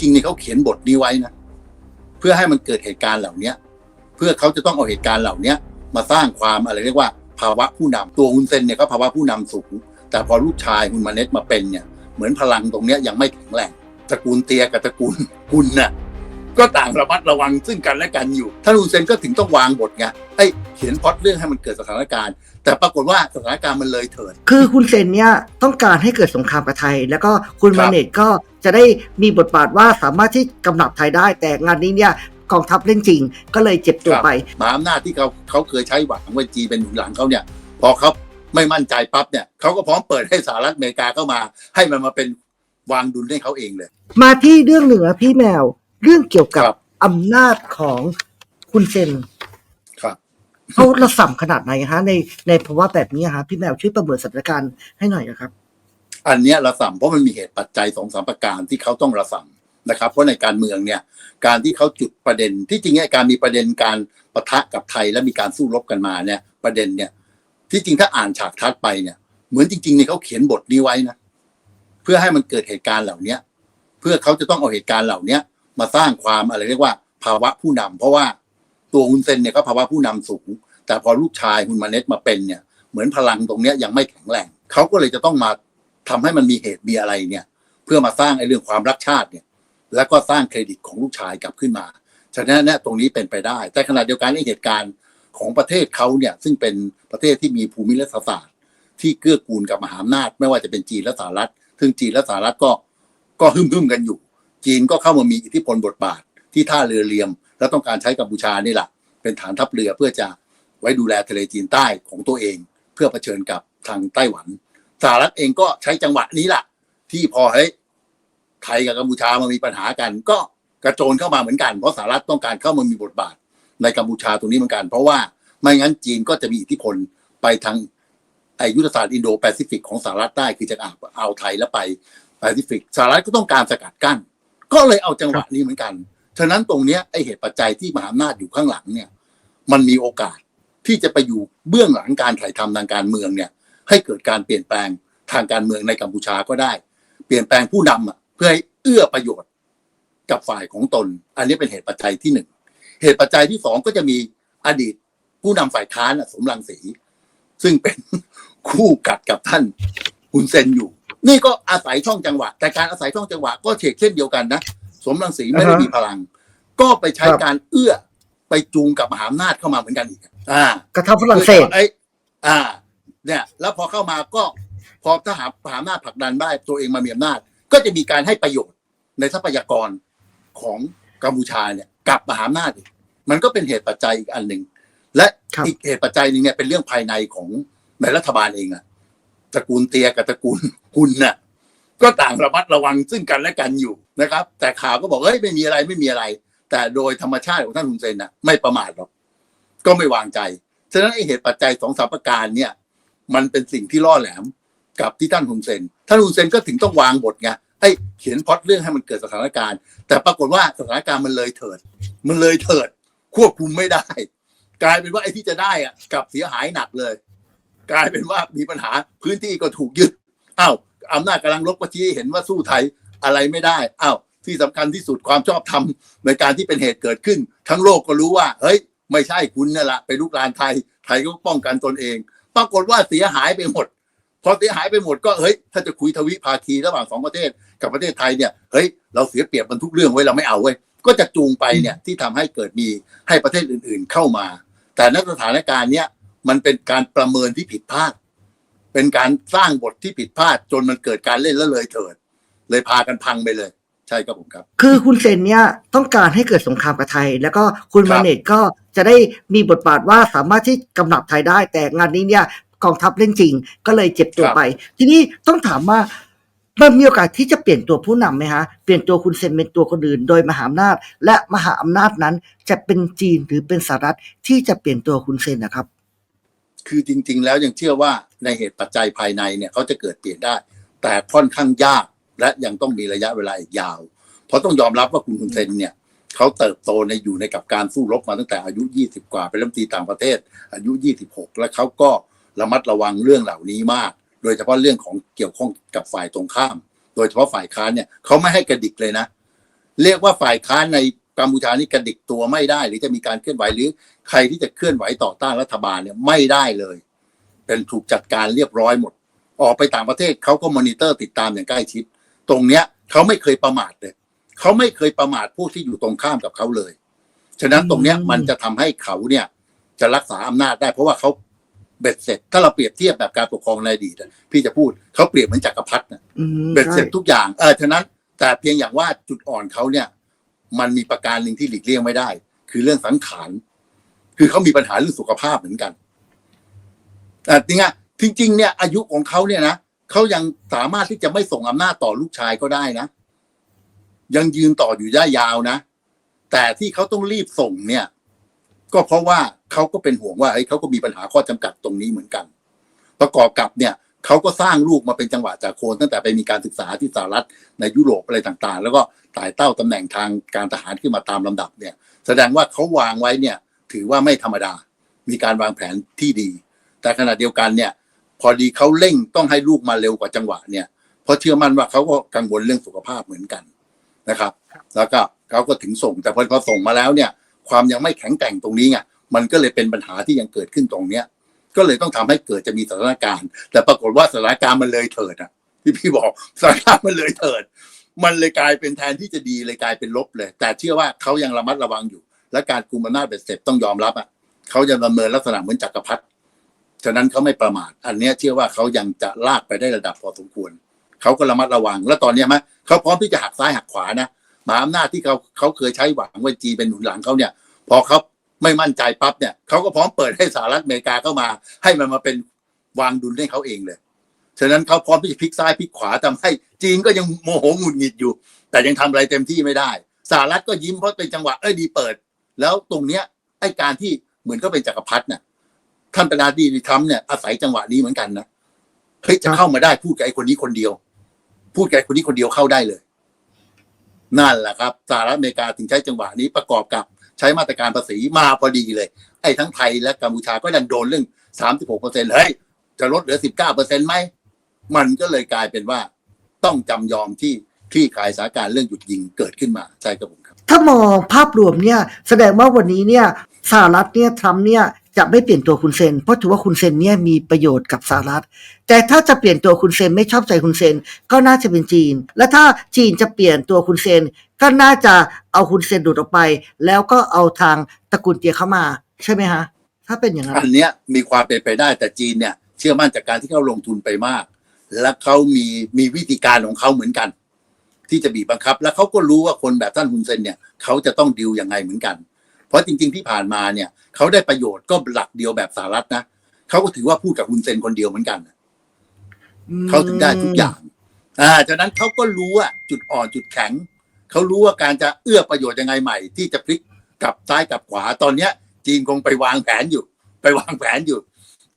จริงๆเนี่ยเขาเขียนบทนี้ไว้นะเพื่อให้มันเกิดเหตุการณ์เหล่าเนี้ย เพื่อเขาจะต้องเอาเหตุการณ์เหล่าเนี้ยมาสร้างความอะไรเรียกว่า ภาวะผู้นำตัวฮุนเซนเนี่ยก็ภาวะผู้นำสูง แต่พอลูกชายฮุนมาเน็ตมาเป็นเนี่ยเหมือนพลังตรงเนี้ยยังไม่แข็งแรงตระกูลเตียกับตระกูลฮุนน่ะ ก็ต่างระมัดระวังซึ่งกันและกันอยู่ท่านฮุนเซนก็ถึงต้องวางบทไงไอ้ยเขียนพล็อตเรื่องให้มันเกิดสถานการณ์ แต่ปรากฏว่าสถานการณ์มันเลยเถิด คือคุณเซนเนี่ยต้องการให้เกิดสงครามกับไทย แล้วก็คุณครับมาเนตก็จะได้มีบทบาทว่าสามารถที่กำหนับไทยได้ แต่งานนี้เนี่ยกองทัพเล่นจริง ก็เลยเจ็บตัวไปมหาอำนาจที่เขาเขาเคยใช้หวังว่าจีนเป็นหนุนหลังเขาเนี่ย พอเขาไม่มั่นใจปั๊บเนี่ยเขาก็พร้อมเปิดให้สหรัฐอเมริกาเข้ามา ให้มันมาเป็นวางดุลให้เขาเองเลย มาที่เรื่องหนึ่งอะพี่แมว เรื่องเกี่ยวกับครับอำนาจของคุณเซนครับ เขาระส่ำขนาดไหนฮะ ในในภาวะแบบนี้ฮะพี่แมวช่วยประเมินสถานการณ์ให้หน่อยนะครับ อันเนี้ยระส่ำเพราะมันมีเหตุปัจจัยสองสามประการที่เขาต้องระส่ำนะครับ เพราะในการเมืองเนี่ยการที่เขาจุดประเด็นที่จริงเนี่ยการมีประเด็นการปะทะกับไทยและมีการสู้รบกันมาเนี่ย ประเด็นเนี่ย ที่จริงถ้าอ่านฉากทัดไปเนี่ย เหมือนจริงๆเนี่ยเขาเขียนบทนี้ไว้นะ เพื่อให้มันเกิดเหตุการณ์เหล่าเนี้ย เพื่อเขาจะต้องเอาเหตุการณ์เหล่าเนี้ย มาสร้างความอะไรเรียกว่า ภาวะผู้นำเพราะว่าตัวฮุนเซนเนี่ยก็ภาวะผู้นำสูง แต่พอลูกชายฮุนมาเน็ตมาเป็นเนี่ย เหมือนพลังตรงเนี้ยยังไม่แข็งแรงเขาก็เลยจะต้องมาทำให้มันมีเหตุมีอะไรเนี่ย เพื่อมาสร้างไอ้เรื่องความรักชาติเนี่ย แล้วก็สร้างเครดิตของลูกชายกลับขึ้นมาฉะนั้นเนี่ยตรงนี้เป็นไปได้ แต่ขณะเดียวกันไอ้เหตุการณ์ของประเทศเขาเนี่ย ซึ่งเป็นประเทศที่มีภูมิรัฐศาสตร์ ที่เกื้อกูลกับมหาอำนาจ ไม่ว่าจะเป็นจีนและสหรัฐ ซึ่งจีนและสหรัฐก็ก็หึ่มหึมๆกันอยู่ จีนก็เข้ามามีอิทธิพลบทบาทที่ท่าเรือเลียม และต้องการใช้กัมพูชานี่แหละเป็นฐานทัพเรือเพื่อจะไว้ดูแลทะเลจีนใต้ของตัวเอง เพื่อเผชิญกับทางไต้หวันสหรัฐเองก็ใช้จังหวะนี้แหละที่พอเฮ้ยไทยกับกัมพูชามามีปัญหากัน ก็กระโจนเข้ามาเหมือนกันเพราะสหรัฐต้องการเข้ามามีบทบาท ในกัมพูชาตรงนี้เหมือนกัน เพราะว่าไม่งั้นจีนก็จะมีอิทธิพลไปทางไอยุทธศาสตร์อินโดแปซิฟิกของสหรัฐได้คือจากอ่าวอ่าวไทยแล้วไปแปซิฟิกสหรัฐก็ต้องการสกัดกั้น ก็เลยเอาจังหวะนี้เหมือนกัน ฉะนั้นตรงเนี้ยไอเหตุปัจจัยที่มหาอำนาจอยู่ข้างหลังเนี่ย มันมีโอกาสที่จะไปอยู่เบื้องหลังการถ่ายทำทางการเมืองเนี่ย ให้เกิดการเปลี่ยนแปลงทางการเมืองในกัมพูชาก็ได้ เปลี่ยนแปลงผู้นำอะเพื่อให้เอื้อประโยชน์กับฝ่ายของตน อันนี้เป็นเหตุปัจจัยที่หนึ่งเหตุปัจจัยที่สองก็จะมีอดีตผู้นำฝ่ายค้านอะสมรังสี ซึ่งเป็นคู่กัดกับท่านฮุนเซนอยู่ นี่ก็อาศัยช่องจังหวะ แต่การอาศัยช่องจังหวะก็เฉกเช่นเดียวกันนะ สมรังสีไม่ได้อ่าฮะมีพลัง ก็ไปใช้ครับการเอื้อไปจูงกับมหาอำนาจเข้ามาเหมือนกันอีกอ่ากระทับฝรั่งเศสไอ้อ่า เนี่ย แล้วพอเข้ามาก็พอทหารมหาอำนาจผลักดันได้ตัวเองมามีอำนาจ ก็จะมีการให้ประโยชน์ในทรัพยากรของกัมพูชาเนี่ยกับมหาอำนาจอีกมันก็เป็นเหตุปัจจัยอีกอันหนึ่งและครับอีกเหตุปัจจัยหนึ่งเนี่ยเป็นเรื่องภายในของในรัฐบาลเองอะ ตระกูลเตียกับตระกูลฮุนน่ะก็ต่างระมัดระวังซึ่งกันและกันอยู่นะครับ แต่ข่าวก็บอกเฮ้ยไม่มีอะไรไม่มีอะไร แต่โดยธรรมชาติของท่านฮุนเซนน่ะไม่ประมาทหรอกก็ไม่วางใจฉะนั้นไอเหตุปัจจัยสองสามประการเนี่ย มันเป็นสิ่งที่ล่อแหลมกับที่ท่านฮุนเซนท่านฮุนเซนก็ถึงต้องวางบทไงไอ้เขียนพล็อตเรื่องให้มันเกิดสถานการณ์ แต่ปรากฏว่าสถานการณ์มันเลยเถิด มันเลยเถิด ควบคุมไม่ได้ กลายเป็นว่าไอ้ที่จะได้อะกลับเสียหายหนักเลย กลายเป็นว่ามีปัญหาพื้นที่ก็ถูกยึดอ้าวอำนาจกำลังลบก็ชี้เห็นว่าสู้ไทยอะไรไม่ได้อ้าวที่สำคัญที่สุดความชอบธรรมในการที่เป็นเหตุเกิดขึ้น ทั้งโลกก็รู้ว่าเฮ้ย ไม่ใช่คุณนั่แหละไปลุกลานไทยไทยก็ป้องกันตนเอง ปรากฏว่าเสียหายไปหมด พอเสียหายไปหมดก็เฮ้ย ถ้าจะคุยทวิภาคีระหว่างสองประเทศกับประเทศไทยเนี่ยเฮ้ยเราเสียเปรียบมันทุกเรื่องไว้เราไม่เอาเว้ก็จะจูงไปเนี่ยที่ทำให้เกิดมีให้ประเทศอื่น ๆ เข้ามา แต่ในสถานการณ์เนี้ย มันเป็นการประเมินที่ผิดพลาด เป็นการสร้างบทที่ผิดพลาด จนมันเกิดการเล่นแล้วเลยเถิด เลยพากันพังไปเลย ใช่ครับผมครับ คือคุณเซนเนี่ยต้องการให้เกิดสงครามกับไทย แล้วก็คุณครับมาเนตก็จะได้มีบทบาทว่าสามารถที่กำหนับไทยได้ แต่งานนี้เนี่ยกองทัพเล่นจริง ก็เลยเจ็บตัวไป ทีนี้ต้องถามว่ามันมีโอกาสที่จะเปลี่ยนตัวผู้นำไหมฮะ เปลี่ยนตัวคุณเซนเป็นตัวคนอื่น โดยมหาอำนาจ และมหาอำนาจนั้นจะเป็นจีนหรือเป็นสหรัฐที่จะเปลี่ยนตัวคุณเซนนะครับ คือจริง ๆ แล้วยังเชื่อว่าในเหตุปัจจัยภายในเนี่ยเขาจะเกิดเปลี่ยนได้ แต่ค่อนข้างยากและยังต้องมีระยะเวลาอีกยาว เพราะต้องยอมรับว่าคุณฮุนเซนเนี่ยเขาเติบโตในอยู่ในกับการสู้รบมาตั้งแต่อายุ 20 กว่า เป็นรัฐมนตรีต่างประเทศ อายุ 26 แล้วเขาก็ระมัดระวังเรื่องเหล่านี้มาก โดยเฉพาะเรื่องของเกี่ยวข้องกับฝ่ายตรงข้าม โดยเฉพาะฝ่ายค้านเนี่ยเขาไม่ให้กระดิกเลยนะ เรียกว่าฝ่ายค้านใน กัมพูชานี่กระดิกตัวไม่ได้ หรือจะมีการเคลื่อนไหวหรือใครที่จะเคลื่อนไหวต่อต้านรัฐบาลเนี่ยไม่ได้เลย เป็นถูกจัดการเรียบร้อยหมด ออกไปต่างประเทศเขาก็มอนิเตอร์ติดตามอย่างใกล้ชิด ตรงเนี้ยเขาไม่เคยประมาทเลยเขาไม่เคยประมาทผู้ที่อยู่ตรงข้ามกับเขาเลย ฉะนั้นตรงเนี้ยอืมมันจะทำให้เขาเนี่ยจะรักษาอำนาจได้ เพราะว่าเขาเบ็ดเสร็จ ถ้าเราเปรียบเทียบแบบการปกครองในอดีตอะพี่จะพูดเขาเปรียบเหมือนจักรพรรดินะอืมเบ็ดเสร็จใช่ทุกอย่างเออฉะนั้น แต่เพียงอย่างว่าจุดอ่อนเขาเนี่ย มันมีประการหนึ่งที่หลีกเลี่ยงไม่ได้ คือเรื่องสังขารคือเขามีปัญหาเรื่องสุขภาพเหมือนกันแต่จริงอะจริง ๆ เนี่ย อายุของเขาเนี่ยนะเขายังสามารถที่จะไม่ส่งอำนาจต่อลูกชายก็ได้นะ ยังยืนต่ออยู่ได้ยาวนะ แต่ที่เขาต้องรีบส่งเนี่ย ก็เพราะว่าเขาก็เป็นห่วงว่าเฮ้ยเขาก็มีปัญหาข้อจำกัดตรงนี้เหมือนกัน ประกอบกับเนี่ย เขาก็สร้างลูกมาเป็นจังหวะจากโคนตั้งแต่ไปมีการศึกษาที่สหรัฐในยุโรปอะไรต่างๆ แล้วก็ไต่เต้าตำแหน่งทางการทหารขึ้นมาตามลำดับเนี่ย แสดงว่าเขาวางไว้เนี่ยถือว่าไม่ธรรมดา มีการวางแผนที่ดี แต่ขณะเดียวกันเนี่ย พอดีเขาเร่งต้องให้ลูกมาเร็วกว่าจังหวะเนี่ยเพราะเชื่อมั่นว่าเขาก็กังวลเรื่องสุขภาพเหมือนกันนะครับ แล้วก็เขาก็ถึงส่ง แต่พอพอส่งมาแล้วเนี่ย ความยังไม่แข็งแกร่งตรงนี้ไงมันก็เลยเป็นปัญหาที่ยังเกิดขึ้นตรงเนี้ย ก็เลยต้องทำให้เกิดจะมีสถานการณ์ แต่ปรากฏว่าสถานการณ์มันเลยเถิดอะที่พี่บอกสถานการณ์มันเลยเถิด มันเลยกลายเป็นแทนที่จะดีเลยกลายเป็นลบเลย แต่เชื่อว่าเขายังระมัดระวังอยู่ และการกุมอำนาจเบ็ดเสร็จต้องยอมรับอะเขาจะดำเนินลักษณะเหมือนจักรพรรดิฉะนั้นเขาไม่ประมาทอันนี้เชื่อว่าเขายังจะลากไปได้ระดับพอสมควรเขาก็ระมัดระวัง แล้วตอนนี้ไหมเขาพร้อมที่จะหักซ้ายหักขวานะมหาอำนาจที่เขาเขาเคยใช้หวังว่าจีนเป็นหนุนหลังเขาเนี่ย พอเขา ไม่มั่นใจปั๊บเนี่ยเขาก็พร้อมเปิดให้สหรัฐอเมริกาเข้ามา ให้มันมาเป็นวางดุลให้เขาเองเลยฉะนั้นเขาพร้อมที่จะพลิกซ้ายพลิกขวาทำให้จีนก็ยังโมโหหงุดหงิดอยู่ แต่ยังทำอะไรเต็มที่ไม่ได้สหรัฐก็ยิ้มเพราะเป็นจังหวะเอ้ยดีเปิด แล้วตรงเนี้ยไอ้การที่เหมือนก็เป็นจักรพรรดิเนี่ยท่านประธานาธิบดีทรัมป์เนี่ยอาศัยจังหวะนี้เหมือนกันนะเฮ้ยจะเข้ามาได้พูดกับไอ้คนนี้คนเดียว พูดกับไอ้คนนี้คนเดียวเข้าได้เลย นั่นแหละครับสหรัฐอเมริกาถึงใช้จังหวะนี้ประกอบกับ ใช้มาตรการภาษีมาพอดีเลย ไอ้ทั้งไทยและกัมพูชาก็ดันโดนเรื่องสามสิบหกเปอร์เซ็นต์เฮ้ยจะลดเหลือสิบเก้าเปอร์เซ็นต์ไหมมันก็เลยกลายเป็นว่า ต้องจำยอมที่ที่ขายสถานการณ์เรื่องหยุดยิงเกิดขึ้นมาใช่ครับผมครับ ถ้ามองภาพรวมเนี่ยแสดงว่าวันนี้เนี่ยสหรัฐเนี่ยทรัมป์เนี่ย จะไม่เปลี่ยนตัวคุณเซน เพราะถือว่าคุณเซนเนี่ยมีประโยชน์กับสหรัฐ แต่ถ้าจะเปลี่ยนตัวคุณเซนไม่ชอบใจคุณเซน ก็น่าจะเป็นจีน และถ้าจีนจะเปลี่ยนตัวคุณเซน ก็น่าจะเอาคุณเซนดูดออกไป แล้วก็เอาทางตระกูลเตียเข้ามา ใช่ไหมฮะ ถ้าเป็นอย่างนั้นอันเนี้ยมีความเป็นไปได้แต่จีนเนี่ย เชื่อมั่นจากการที่เขาลงทุนไปมาก และเขามีมีวิธีการของเขาเหมือนกัน ที่จะบีบบังคับ แล้วเขาก็รู้ว่าคนแบบท่านฮุนเซนเนี่ยเขาจะต้องดิวยังไงเหมือนกัน เพราะจริง ๆ ที่ผ่านมาเนี่ยเขาได้ประโยชน์ก็หลักเดียวแบบสหรัฐนะเขาก็ถือว่าพูดกับฮุนเซนคนเดียวเหมือนกันเขาถึงได้ทุกอย่าง อ่าจากนั้นเขาก็รู้ว่าจุดอ่อนจุดแข็งเขารู้ว่าการจะเอื้อประโยชน์ยังไงใหม่ ที่จะพลิกกลับซ้ายกลับขวาตอนเนี้ย จีนคงไปวางแผนอยู่ ไปวางแผนอยู่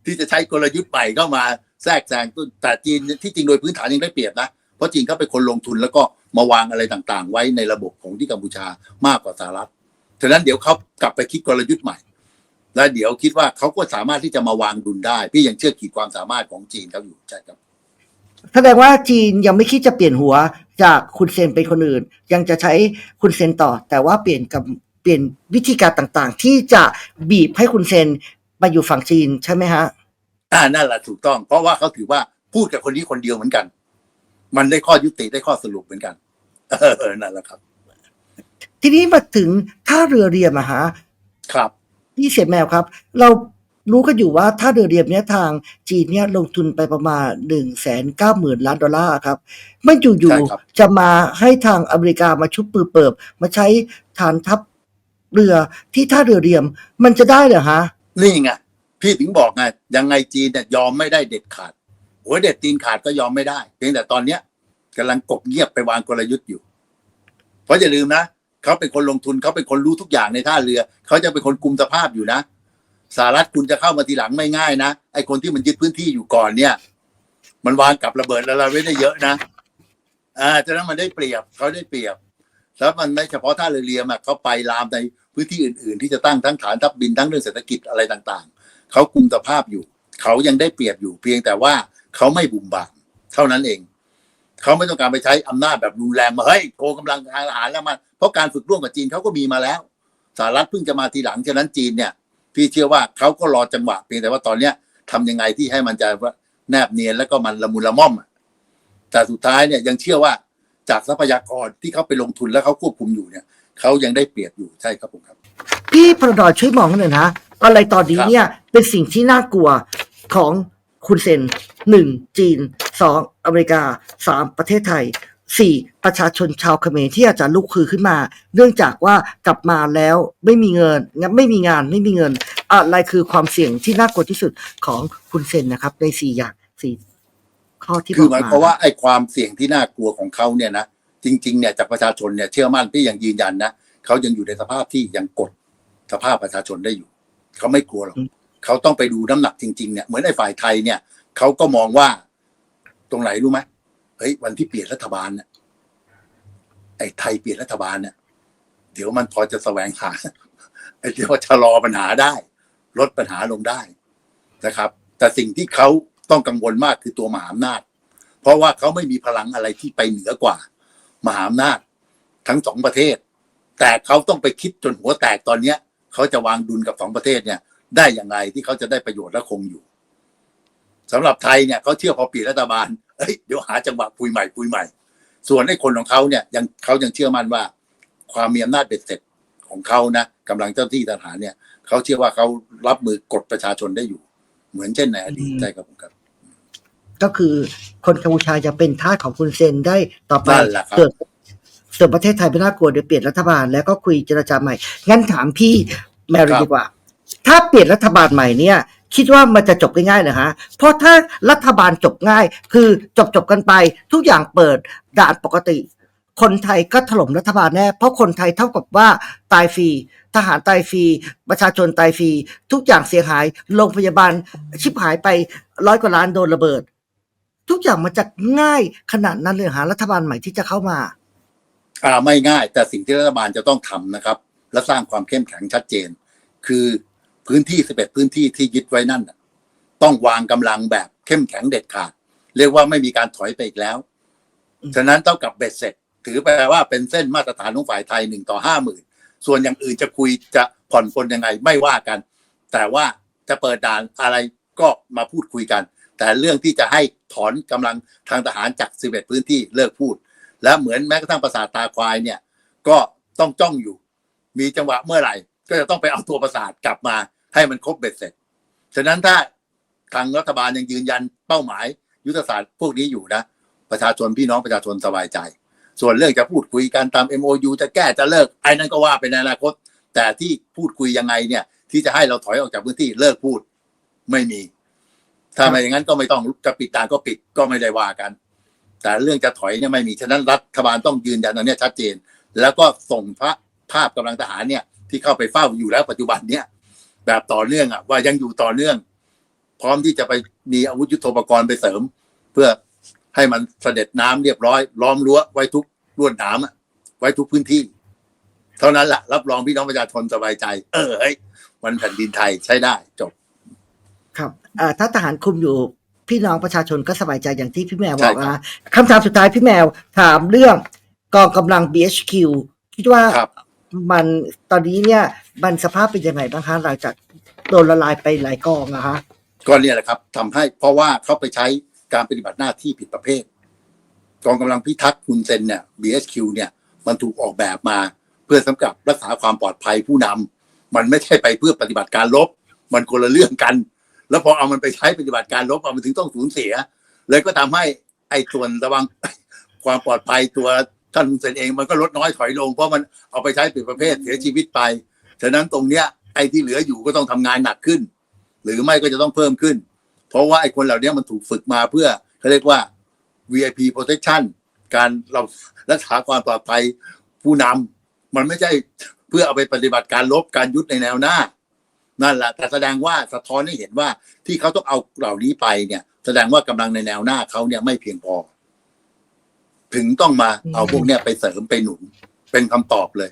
ที่จะใช้กลยุทธ์ใหม่เข้ามาแทรกแซงแต่จีนที่จริงโดยพื้นฐานยังได้เปรียบนะเพราะจีนเขาเป็นคนลงทุนแล้วก็มาวางอะไรต่างๆ ไว้ในระบบของที่กัมพูชามากกว่าสหรัฐ ฉะนั้นเดี๋ยวเขากลับไปคิดกลยุทธ์ใหม่ และเดี๋ยวคิดว่าเขาก็สามารถที่จะมาวางดุลได้ พี่ยังเชื่อขีดความสามารถของจีนเขาอยู่ใช่ครับ แสดงว่าจีนยังไม่คิดจะเปลี่ยนหัวจากคุณเซนเป็นคนอื่น ยังจะใช้คุณเซนต่อ แต่ว่าเปลี่ยนกับเปลี่ยนวิธีการต่างๆ ที่จะบีบให้คุณเซนมาอยู่ฝั่งจีนใช่ไหมฮะอ่านั่นแหละถูกต้อง เพราะว่าเขาถือว่าพูดกับคนนี้คนเดียวเหมือนกัน มันได้ข้อยุติได้ข้อสรุปเหมือนกัน เออนั่นแหละครับ ทีนี้มาถึงท่าเรือเรียมอะฮะครับพี่เสียแมวครับ เรารู้กันอยู่ว่าท่าเรือเรียมเนี้ยทางจีนเนี่ยลงทุนไปประมาณหนึ่งแสนเก้าหมื่นล้านดอลลาร์ครับไม่อยู่ใช่ครับๆจะมาให้ทางอเมริกามาชุบปือเปิบ มาใช้ฐานทัพเรือที่ท่าเรือเรียม มันจะได้เหรอฮะ นี่ไงพี่ถึงบอกไงยังไงจีนเนี่ยยอมไม่ได้เด็ดขาดหัวเด็ดตีนขาดก็ยอมไม่ได้เพียงแต่ตอนเนี้ยกำลังกบเงียบไปวางกลยุทธ์อยู่ เพราะอย่าลืมนะ เขาเป็นคนลงทุนเขาเป็นคนรู้ทุกอย่างในท่าเรือ เขาจะเป็นคนกุมสภาพอยู่นะสหรัฐคุณจะเข้ามาทีหลังไม่ง่ายนะไอคนที่มันยึดพื้นที่อยู่ก่อนเนี่ย มันวางกับระเบิดแล้วเราไม่ได้เยอะนะอ่าฉะนั้นมันได้เปรียบเขาได้เปรียบ แล้วมันไม่เฉพาะท่าเรือเรียมอะเขาไปลามในพื้นที่อื่น ๆ ที่จะตั้งทั้งฐานทัพบินทั้งเรื่องเศรษฐกิจอะไรต่าง ๆเขากุมสภาพอยู่ เขายังได้เปรียบอยู่เพียงแต่ว่าเขาไม่บุ่มบามเท่านั้นเอง เขาไม่ต้องการไปใช้อำนาจแบบรุนแรงมาเฮ้ยโทรกำลังทางทหารแล้วมาเพราะการฝึกร่วมกับจีนเขาก็มีมาแล้วสหรัฐเพิ่งจะมาทีหลังฉะนั้นจีนเนี่ยพี่เชื่อว่าเขาก็รอจังหวะเพียงแต่ว่าตอนเนี้ยทำยังไงที่ให้มันจะแนบเนียนแล้วก็มันละมุนละม่อมแต่สุดท้ายเนี่ยยังเชื่อว่าจากทรัพยากรที่เขาไปลงทุนแล้วเขาควบคุมอยู่เนี่ยเขายังได้เปรียบอยู่ใช่ครับผมครับ พี่พระดอช่วยมองหน่อยนะอะไรตอนนี้เนี่ยเป็นสิ่งที่น่ากลัวของ คุณเซนหนึ่งจีนสองอเมริกาสามประเทศไทยสี่ประชาชนชาวเขมรที่อาจจะลุกคือขึ้นมา เนื่องจากว่ากลับมาแล้วไม่มีเงินงไม่มีงานไม่มีเงิน อะไรคือความเสี่ยงที่น่ากลัวที่สุดของคุณเซนนะครับ ในสี่อย่างสี่ข้อที่คือหมายความว่าไอ้ความเสี่ยงที่น่ากลัวของเขาเนี่ยนะจริงๆเนี่ยจากประชาชนเนี่ยเชื่อมั่นที่ยังยืนยันนะเขายังอยู่ในสภาพที่ยังกดสภาพประชาชนได้อยู่ เขาไม่กลัวหรอก เขาต้องไปดูน้ำหนักจริงๆเนี่ยเหมือนไอ้ฝ่ายไทยเนี่ยเขาก็มองว่าตรงไหนรู้ไหมเฮ้ยวันที่เปลี่ยนรัฐบาลเนี่ยไอ้ไทยเปลี่ยนรัฐบาลเนี่ยเดี๋ยวมันพอจะแสวงหาไอ้เดี๋ยวชะลอปัญหาได้ ลดปัญหาลงได้นะครับ แต่สิ่งที่เขาต้องกังวลมากคือตัวมหาอำนาจ เพราะว่าเขาไม่มีพลังอะไรที่ไปเหนือกว่า มหาอำนาจทั้งสองประเทศ แต่เขาต้องไปคิดจนหัวแตกตอนเนี้ยเขาจะวางดุลกับสองประเทศเนี่ย ได้อย่างไรที่เขาจะได้ประโยชน์และคงอยู่สำหรับไทยเนี่ยเขาเชื่อพอเปลี่ยนรัฐบาลเอ้ยเดี๋ยวหาจังหวะคุยใหม่คุยใหม่ ส่วนไอ้คนของเขาเนี่ยยังเขายังเชื่อมั่นว่า ความมีอำนาจเบ็ดเสร็จของเขานะกำลังเจ้าที่ทหารเนี่ยเขาเชื่อว่าเขารับมือกดประชาชนได้อยู่ เหมือนเช่นในอดีตอืมใช่ครับผมครับ ก็คือคนกัมพูชาจะเป็นทาสของคุณเซนได้ต่อไปนั่นแหละครับส่วนส่วนประเทศไทยไม่น่ากลัวเดี๋ยวเปลี่ยนรัฐบาลแล้วก็คุยเจรจาใหม่ งั้นถามพี่แมรี่ดีกว่า ถ้าเปลี่ยนรัฐบาลใหม่เนี่ยคิดว่ามันจะจบง่ายๆเหรอฮะ เพราะถ้ารัฐบาลจบง่าย คือจบจบๆกันไป ทุกอย่างเปิดด่านปกติ คนไทยก็ถล่มรัฐบาลแน่ เพราะคนไทยเท่ากับว่าตายฟรี ทหารตายฟรี ประชาชนตายฟรี ทุกอย่างเสียหาย โรงพยาบาลชิบหายไปร้อยกว่าล้านโดนระเบิด ทุกอย่างมันจะง่ายขนาดนั้นเลยหารัฐบาลใหม่ที่จะเข้ามา อ่าไม่ง่าย แต่สิ่งที่รัฐบาลจะต้องทำนะครับ และสร้างความเข้มแข็งชัดเจน คือ พื้นที่สิบเอ็ดพื้นที่ที่ยึดไว้นั่นน่ะต้องวางกำลังแบบเข้มแข็งเด็ดขาด เรียกว่าไม่มีการถอยไปอีกแล้วอืมฉะนั้นต้องกับเบ็ดเสร็จ ถือแปลว่าเป็นเส้นมาตรฐานของฝ่ายไทยหนึ่งต่อห้าหมื่นส่วนอย่างอื่นจะคุยจะผ่อนปลนยังไงไม่ว่ากัน แต่ว่าจะเปิดด่านอะไรก็มาพูดคุยกัน แต่เรื่องที่จะให้ถอนกำลังทางทหารจากสิบเอ็ดพื้นที่เลิกพูด และเหมือนแม้กระทั่งประสาทตาควายเนี่ยก็ต้องจ้องอยู่ มีจังหวะเมื่อไหร่ ก็จะต้องไปเอาตัวประสาทกลับมา ให้มันครบเบ็ดเสร็จ ฉะนั้นถ้าทางรัฐบาลยังยืนยันเป้าหมาย ยุทธศาสตร์พวกนี้อยู่นะ ประชาชนพี่น้องประชาชนสบายใจ ส่วนเรื่องจะพูดคุยกันตาม MOU จะแก้จะเลิกไอ้นั่นก็ว่าไปในอนาคต แต่ที่พูดคุยยังไงเนี่ย ที่จะให้เราถอยออกจากพื้นที่เลิกพูดไม่มี ถ้าไม่อย่างนั้นก็ไม่ต้องจะปิดตาก็ปิดก็ไม่ได้ว่ากัน แต่เรื่องจะถอยเนี่ยไม่มีฉะนั้นรัฐบาลต้องยืนยันตรงนี้ชัดเจน แล้วก็ส่งพระภาพกำลังทหารเนี่ยที่เข้าไปเฝ้าอยู่แล้วปัจจุบันเนี่ย แบบต่อเนื่องอะว่ายังอยู่ต่อเนื่อง พร้อมที่จะไปมีอาวุธยุทโธปกรณ์ไปเสริม เพื่อให้มันเสด็จน้ำเรียบร้อย ล้อมรั้วไว้ทุกลวดหนามอะไว้ทุกพื้นที่ เท่านั้นแหละรับรองพี่น้องประชาชนสบายใจ เออเฮ้ยวันแผ่นดินไทยใช้ได้จบ ครับอ่าถ้าทหารคุมอยู่พี่น้องประชาชนก็สบายใจอย่างที่พี่แมวบอกใช่ครับนะคำถามสุดท้ายพี่แมวถามเรื่องกองกำลัง BHQ คิดว่าครับมันตอนนี้เนี่ย มันสภาพเป็นยังไงบ้างคะหลังจากโดนละลายไปหลายกองนะคะก็เนี่ยแหละครับทำให้เพราะว่าเขาไปใช้การปฏิบัติหน้าที่ผิดประเภท กองกำลังพิทักษ์คุณเซนเนี่ย BSQ เนี่ยมันถูกออกแบบมาเพื่อสำหรับรักษาความปลอดภัยผู้นำมันไม่ใช่ไปเพื่อปฏิบัติการลบ มันคนละเรื่องกัน แล้วพอเอามันไปใช้ปฏิบัติการลบเอามันถึงต้องสูญเสีย เลยก็ทำให้ไอ้ส่วนระวัง ความปลอดภัยตัวท่านคุณเซนเองมันก็ลดน้อยถอยลงเพราะมันเอาไปใช้ผิดประเภทเสียชีวิตไป ฉะนั้นตรงเนี้ยไอ้ที่เหลืออยู่ก็ต้องทำงานหนักขึ้น หรือไม่ก็จะต้องเพิ่มขึ้น เพราะว่าไอ้คนเหล่านี้มันถูกฝึกมาเพื่อเขาเรียกว่า VIP protection การเรารักษาความปลอดภัยผู้นำมันไม่ใช่เพื่อเอาไปปฏิบัติการลบการยุทธในแนวหน้า นั่นแหละแต่แสดงว่าสะท้อนให้เห็นว่าที่เขาต้องเอาเหล่านี้ไปเนี่ย แสดงว่ากำลังในแนวหน้าเขาเนี่ยไม่เพียงพอ ถึงต้องมาเอาพวกเนี้ยไปเสริมไปหนุน เป็นคำตอบเลย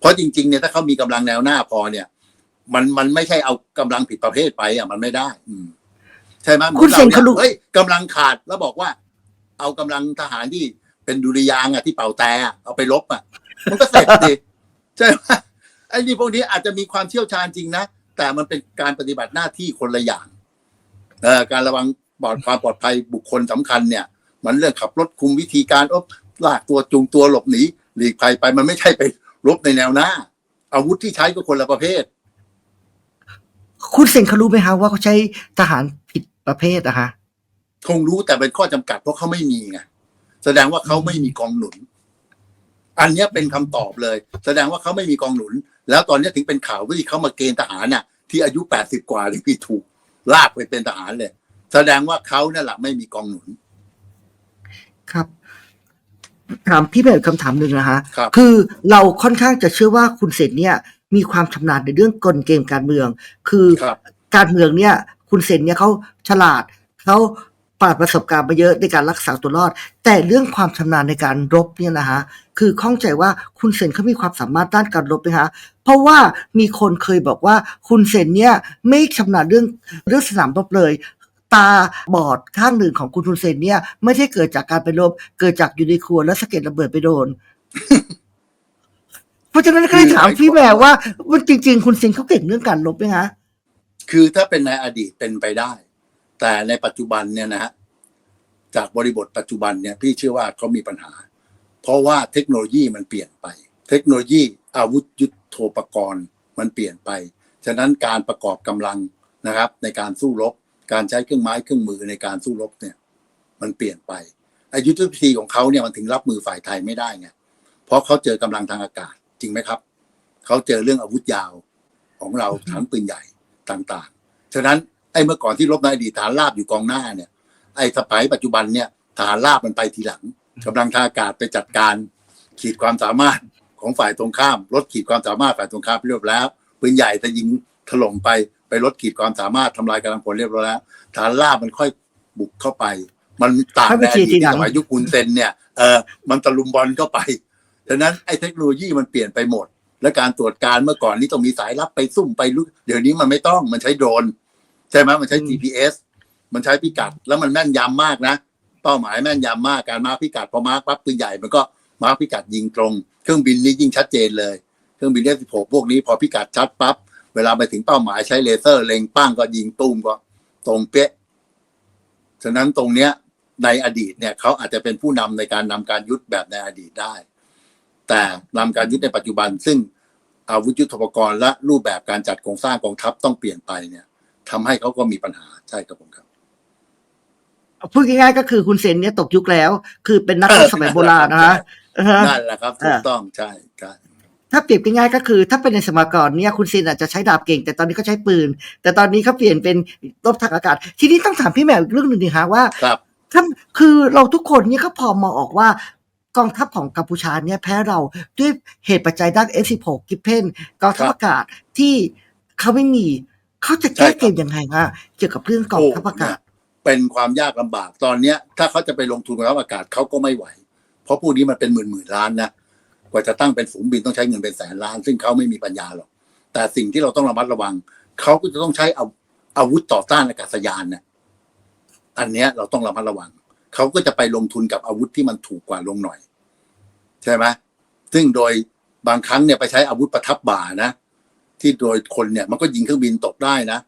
เพราะจริงๆเนี่ยถ้าเขามีกำลังแนวหน้าพอเนี่ย มันมันไม่ใช่เอากำลังผิดประเภทไปอะมันไม่ได้ อืมใช่ไหมหมือนคุณเซนราเขารู้เฮ้ยกำลังขาดแล้วบอกว่า เอากำลังทหารที่เป็นดุริยางค์อะที่เป่าแต่อะเอาไปลบอะ มันก็เสร็จดิใช่ไหมไอ้นี่พวกนี้อาจจะมีความเชี่ยวชาญจริงนะแต่มันเป็นการปฏิบัติหน้าที่คนละอย่างเอ่อการระวังปลอดความปลอดภัยบุคคลสำคัญเนี่ย มันเรื่องขับรถคุมวิธีการอบลากตัวจูงตัวหลบหนีหลีกภัยไปมันไม่ใช่ไป รบในแนวหน้า อาวุธที่ใช้ก็คนละประเภท คุณเซนเขารู้ไหมคะว่าเขาใช้ทหารผิดประเภทนะคะคงรู้แต่เป็นข้อจำกัดเพราะเขาไม่มีไงแสดงว่าเขาไม่มีกองหนุน อันเนี้ยเป็นคำตอบเลย แสดงว่าเขาไม่มีกองหนุน แล้วตอนเนี้ยถึงเป็นข่าวว่าที่เขามาเกณฑ์ทหารน่ะ ที่อายุแปดสิบกว่าที่พี่ถูก ลากไปเป็นทหารเลย แสดงว่าเขานั่นแหละไม่มีกองหนุน ครับ ถามพี่แบบคำถามหนึ่งนะคะครับ คือเราค่อนข้างจะเชื่อว่าคุณเซนเนี่ย มีความชำนาญในเรื่องกลเกมการเมือง คือครับ การเมืองเนี่ย คุณเซนเนี่ยเขาฉลาดเขาปราดประสบการณ์มาเยอะในการรักษาตัวรอด แต่เรื่องความชำนาญในการรบเนี่ยนะคะคือข้องใจว่าคุณเซนเขามีความสามารถด้านการรบไหมคะเพราะว่ามีคนเคยบอกว่าคุณเซนเนี่ยไม่ชำนาญเรื่องเรื่องสนามรบเลย ตาบอดข้างหนึ่งของคุณทุนเซนเนี่ย ไม่ได้เกิดจากการไปรบเกิดจากอยู่ในครัวแล้วสะเก็ดระเบิดไปโดน เพราะฉะนั้นก็เลยถามพี่แม่ว่ามันจริง ๆ คุณเซนเขาเก่งเรื่องการรบไหมคะคือถ้าเป็นในอดีตเป็นไปได้ แต่ในปัจจุบันเนี่ยนะฮะจากบริบทปัจจุบันเนี่ย พี่เชื่อว่าเขามีปัญหา เพราะว่าเทคโนโลยีมันเปลี่ยนไป เทคโนโลยีอาวุธยุทโธปกรณ์มันเปลี่ยนไป ฉะนั้นการประกอบกำลังนะครับ ในการสู้รบ การใช้เครื่องไม้เครื่องมือในการสู้รบเนี่ย มันเปลี่ยนไปอายุทธวิธีของเขาเนี่ยมันถึงรับมือฝ่ายไทยไม่ได้ไงเพราะเขาเจอกำลังทางอากาศจริงไหมครับ เขาเจอเรื่องอาวุธยาวของเราทั้งปืนใหญ่ต่างๆ ฉะนั้นไอ้เมื่อก่อนที่รบในอดีตฐานราบอยู่กองหน้าเนี่ย ไอ้สมัยปัจจุบันเนี่ยฐานราบมันไปทีหลังกำลังทางอากาศไปจัดการ ขีดความสามารถของฝ่ายตรงข้ามลดขีดความสามารถฝ่ายตรงข้ามเรียบร้อยแล้วปืนใหญ่จะยิงถล่มไป ไปลดขีดความสามารถทำลายกำลังพลเรียบร้อยแล้วฐานราบมันค่อยบุกเข้าไป มันต่างค่อยในไปอฉีดีดตทีหลังสมัยยุคคุณเซนเนี่ยเออมันตะลุมบอลเข้าไปฉะนั้นไอ้เทคโนโลยีมันเปลี่ยนไปหมด และการตรวจการเมื่อก่อนนี่ต้องมีสายลับไปซุ่มไปลุกเดี๋ยวนี้มันไม่ต้องมันใช้โดรนใช่ไหมมันใช้ GPS มันใช้พิกัด แล้วมันแม่นยำมากนะเป้าหมายแม่นยำมากการมาร์คพิกัดพอมาร์คปั๊บปืนใหญ่มันก็มาร์คพิกัดยิงตรง เครื่องบินนี่ยิ่งชัดเจนเลย เครื่องบิน F16 พวกนี้พอพิกัดชัดปั๊บ เวลาไปถึงเป้าหมายใช้เลเซอร์เล็งปั้งก็ยิงตุ้มก็ตรงเป๊ะ ฉะนั้นตรงเนี้ยในอดีตเนี่ยเขาอาจจะเป็นผู้นำในการนำการยุทธแบบในอดีตได้ แต่นำการยุทธในปัจจุบัน ซึ่งอาวุธยุทโธปกรณ์และรูปแบบการจัดโครงสร้างกองทัพต้องเปลี่ยนไปเนี่ยทำให้เขาก็มีปัญหาใช่ครับผมครับพูดง่ายๆก็คือคุณเซนเนี่ยตกยุคแล้ว คือเป็นนักรบสมัยโบราณนะคะอ่าฮะนั่นแหละครับถูกต้องใช่ใช่ ถ้าเปรียบง่ายๆก็คือถ้าเป็นในสมัยก่อนเนี่ยคุณเซนอาจจะใช้ดาบเก่ง แต่ตอนนี้เขาใช้ปืน แต่ตอนนี้เขาเปลี่ยนเป็นรบทางอากาศ ทีนี้ต้องถามพี่แม่มอีกเรื่องหนึ่งดีคะว่าครับถ้าคือเราทุกคนเนี่ยก็พอมองออกว่ากองทัพของกัมพูชาเนี่ยแพ้เราด้วยเหตุปัจจัยด้าน F16 กิเพนกองทัพอากาศที่เขาไม่มีเขาจะแก้เกมยังไงคะเกี่ยวกับเรื่องกองทัพอากาศ เป็นความยากลำบากตอนเนี้ย ถ้าเขาจะไปลงทุนกับอากาศเขาก็ไม่ไหว เพราะพวกนี้มันเป็นหมื่นหมื่นล้านนะ กว่าจะตั้งเป็นฝูงบินต้องใช้เงินเป็นแสนล้าน ซึ่งเขาไม่มีปัญญาหรอก แต่สิ่งที่เราต้องระมัดระวัง เขาก็จะต้องใช้อาอาวุธต่อต้านอากาศยานเนี่ยอันเนี้ยเราต้องระมัดระวัง เขาก็จะไปลงทุนกับอาวุธที่มันถูกกว่าลงหน่อย ใช่ไหมซึ่งโดยบางครั้งเนี่ยไปใช้อาวุธประทับบ่านะ ที่โดยคนเนี่ยมันก็ยิงเครื่องบินตกได้นะ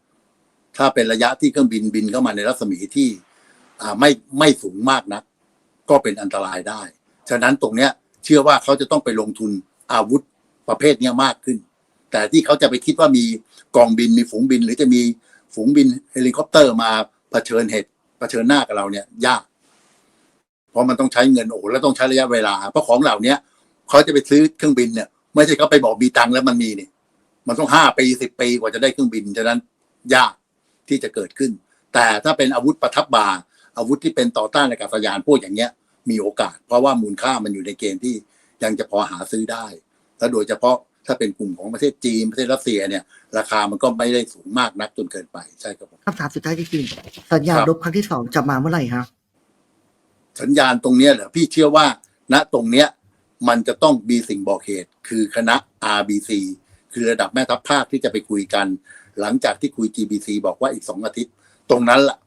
ถ้าเป็นระยะที่เครื่องบินบินเข้ามาในรัศมีที่ อ่าไม่ไม่สูงมากนะก็เป็นอันตรายได้ ฉะนั้นตรงเนี้ย เชื่อว่าเขาจะต้องไปลงทุนอาวุธประเภทนี้มากขึ้น แต่ที่เขาจะไปคิดว่ามีกองบินมีฝูงบิน หรือจะมีฝูงบินเฮลิคอปเตอร์มาเผชิญเหตุเผชิญหน้ากับเราเนี่ยยาก เพราะมันต้องใช้เงินโอ้แล้วต้องใช้ระยะเวลา เพราะของเหล่านี้เขาจะไปซื้อเครื่องบินเนี่ยไม่ใช่เขาไปบอกมีตังค์แล้วมันมีเนี่ยมันต้องห้าปีสิบปีกว่าจะได้เครื่องบินฉะนั้นยากที่จะเกิดขึ้น แต่ถ้าเป็นอาวุธประทับบ่าอาวุธที่เป็นต่อต้านอากาศยานพวกอย่างเงี้ย มีโอกาส เพราะว่ามูลค่ามันอยู่ในเกณฑ์ที่ยังจะพอหาซื้อได้และโดยเฉพาะถ้าเป็นกลุ่มของประเทศจีนประเทศรัสเซียเนี่ย ราคามันก็ไม่ได้สูงมากนักจนเกินไปใช่ครับผมคำถามสุดท้ายจริงๆสัญญาณครับรบครั้งที่สองจะมาเมื่อไหร่ครับสัญญาณตรงเนี้ยเหรอพี่เชื่อว่า ณตรงเนี้ยมันจะต้องมีสิ่งบอกเหตุ คือคณะ RBC คือระดับแม่ทัพภาคที่จะไปคุยกัน หลังจากที่คุย GBC บอกว่าอีกสองอาทิตย์ ตรงนั้นล่ะ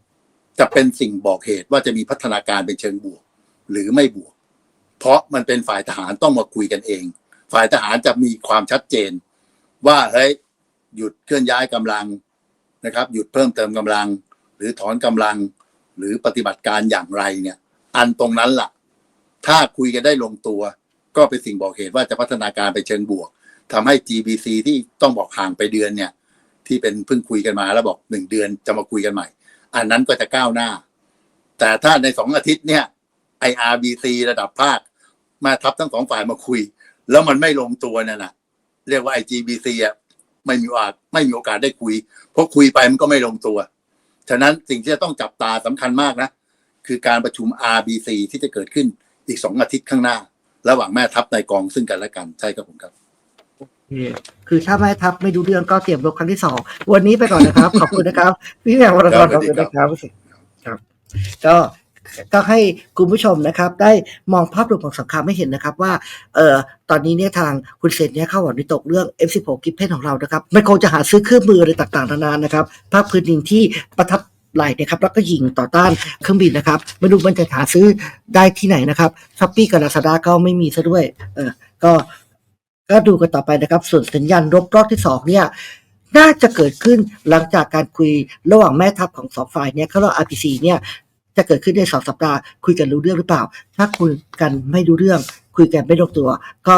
จะเป็นสิ่งบอกเหตุว่าจะมีพัฒนาการเป็นเชิงบวก หรือไม่บวก เพราะมันเป็นฝ่ายทหารต้องมาคุยกันเอง ฝ่ายทหารจะมีความชัดเจน ว่าเฮ้ยหยุดเคลื่อนย้ายกำลังนะครับ หยุดเพิ่มเติมกำลัง หรือถอนกำลัง หรือปฏิบัติการอย่างไรเนี่ย อันตรงนั้นล่ะ ถ้าคุยกันได้ลงตัว ก็เป็นสิ่งบอกเหตุว่าจะพัฒนาการไปเชิงบวกทำให้ GBC ที่ต้องบอกห่างไปเดือนเนี่ย ที่เป็นเพิ่งคุยกันมาแล้วบอกหนึ่งเดือนจะมาคุยกันใหม่ อันนั้นก็จะก้าวหน้า แต่ถ้าในสองอาทิตย์เนี่ย IRBC ระดับภาค มาทับทั้งสองฝ่ายมาคุย แล้วมันไม่ลงตัวนั่นนะเรียกว่า IGBC อะไม่มีโอกาสไม่มีโอกาสได้คุย เพราะคุยไปมันก็ไม่ลงตัว ฉะนั้นสิ่งที่จะต้องจับตาสำคัญมากนะ คือการประชุม RBC ที่จะเกิดขึ้นอีกสองอาทิตย์ข้างหน้า ระหว่างแม่ทัพในกองซึ่งกันและกันใช่ครับผมครับคือถ้าแม่ทัพไม่ดูเรื่องก็เตรียมรบครั้งที่สองวันนี้ไปก่อนนะครับ ขอบคุณนะครับ พี่แมววรกรขอบคุณนะครับครับ ก็ ก็ให้คุณผู้ชมนะครับ ได้มองภาพรวมของสงครามไม่เห็นนะครับว่าเอ่อตอนนี้เนี่ยทางคุณเซนเนี่ยเข้าหวังวิตกเรื่อง F16 กิฟเพนของเรานะครับไม่คงจะหาซื้อเครื่องมืออะไรต่างๆนานานะครับภาคพื้นดินที่ประทับไหลนะครับแล้วก็ยิงต่อต้านเครื่องบินนะครับไม่รู้มันจะหาซื้อได้ที่ไหนนะครับช้อปปี้กับลาซาด้าก็ไม่มีซะด้วยเออก็ก็ดูกันต่อไปนะครับ ส่วนสัญญาณรบรอบที่สองเนี่ยน่าจะเกิดขึ้นหลังจากการคุยระหว่างแม่ทัพของสองฝ่ายเนี่ยเขาเรียก RPC เนี่ย จะเกิดขึ้นในสองสัปดาห์ คุยกันรู้เรื่องหรือเปล่า ถ้าคุยกันไม่รู้เรื่อง คุยกันไม่ลงตัว ก็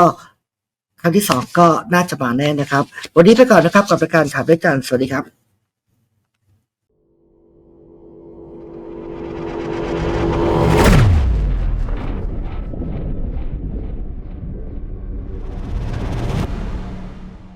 ครั้งที่สองก็น่าจะมาแน่นะครับ วันนี้ไปก่อนนะครับกับรายการถามด้วยกันสวัสดีครับ